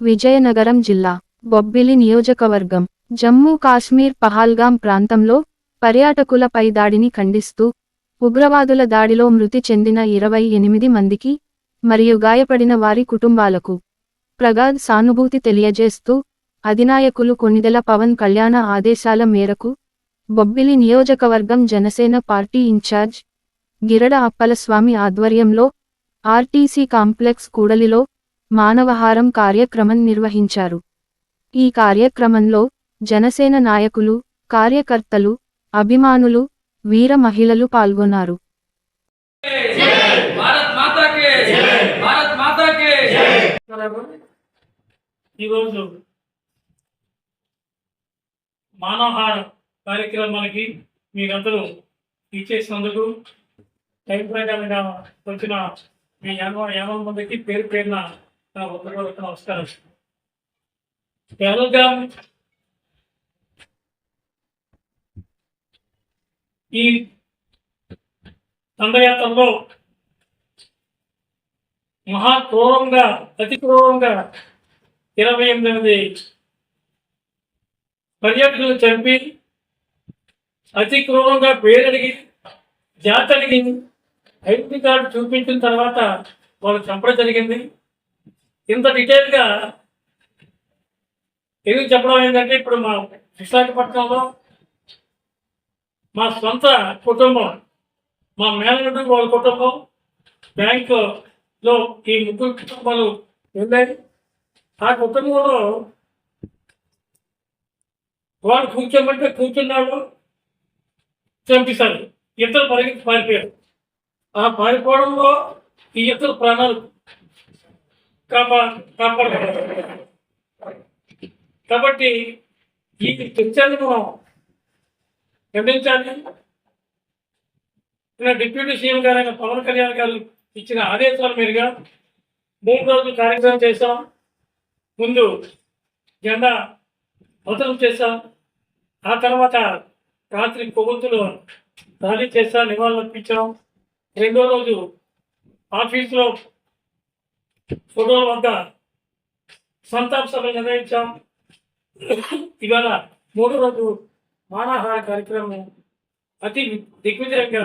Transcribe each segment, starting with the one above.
విజయనగరం జిల్లా బొబ్బిలి నియోజకవర్గం జమ్మూ కాశ్మీర్ పహాల్గాం ప్రాంతంలో పర్యాటకులపై దాడిని ఖండిస్తూ ఉగ్రవాదుల దాడిలో మృతి చెందిన ఇరవై ఎనిమిది మందికి మరియు గాయపడిన వారి కుటుంబాలకు ప్రగాద్ సానుభూతి తెలియజేస్తూ అధినాయకులు కొనిదెల పవన్ కళ్యాణ ఆదేశాల మేరకు బొబ్బిలి నియోజకవర్గం జనసేన పార్టీ ఇన్ఛార్జ్ గిరడ అప్పలస్వామి ఆధ్వర్యంలో ఆర్టీసీ కాంప్లెక్స్ కూడలిలో మానవహారం కార్యక్రమం నిర్వహించారు. ఈ కార్యక్రమంలో జనసేన నాయకులు కార్యకర్తలు అభిమానులు వీర మహిళలు పాల్గొన్నారు. ఈరోజు మానవహార కార్యక్రమానికి మీరందరూ ఇచ్చేసినందుకు టైం ప్రకారంగా వచ్చిన మీ యాభై యాభై మందికి పేరు పేరున నమస్కారం. పేదగా ఈ దండయాత్రలో మహా క్రూరంగా అతి క్రూరంగా ఇరవై ఎనిమిది పర్యాటకులు చంపి అతి క్రూరంగా పేరడిగి జాతడిగి ఐడెంటిటీ కార్డు చూపించిన తర్వాత వాళ్ళు చంపడం జరిగింది. ఇంత డీటెయిల్గా ఎందుకు చెప్పడం ఏంటంటే ఇప్పుడు మా విశాఖపట్నంలో మా సొంత కుటుంబం మా మేనల్లుడు వాళ్ళ కుటుంబం బ్యాంకులో ఈ ముగ్గురు కుటుంబాలు వెళ్ళాయి ఆ కుటుంబంలో వాడు కూర్చోమంటే కూర్చున్నాడు చంపేశారు. ఇద్దరు పరిగెత్తి పారిపోయారు. ఆ పారిపోవడంలో ఈ ఇద్దరు ప్రాణాలు కాబట్టి ఈ చర్చని మనం ఖండించాలి. డిప్యూటీ సీఎం గారైన పవన్ కళ్యాణ్ గారు ఇచ్చిన ఆదేశాల మీదుగా మూడు రోజులు కార్యక్రమం చేశాం. ముందు జెండా అవతరం చేశాం. ఆ తర్వాత రాత్రి కొవ్వొత్తులు ర్యాలీ చేశాం నివాళులు అర్పించాం రెండో రోజు ఆఫీసులో ఫోటోల వద్ద సంతాప సభ నిర్వహించాం ఇవాళ మూడో రోజు మానాహార కార్యక్రమం అతి దిగ్విజయంగా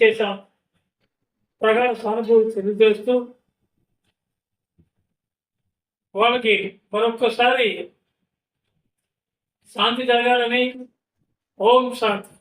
చేశాం. ప్రగాఢ సానుభూతి తెలియజేస్తూ వాళ్ళకి మరొక్కసారి శాంతి జరగాలని ఓం శాంతి.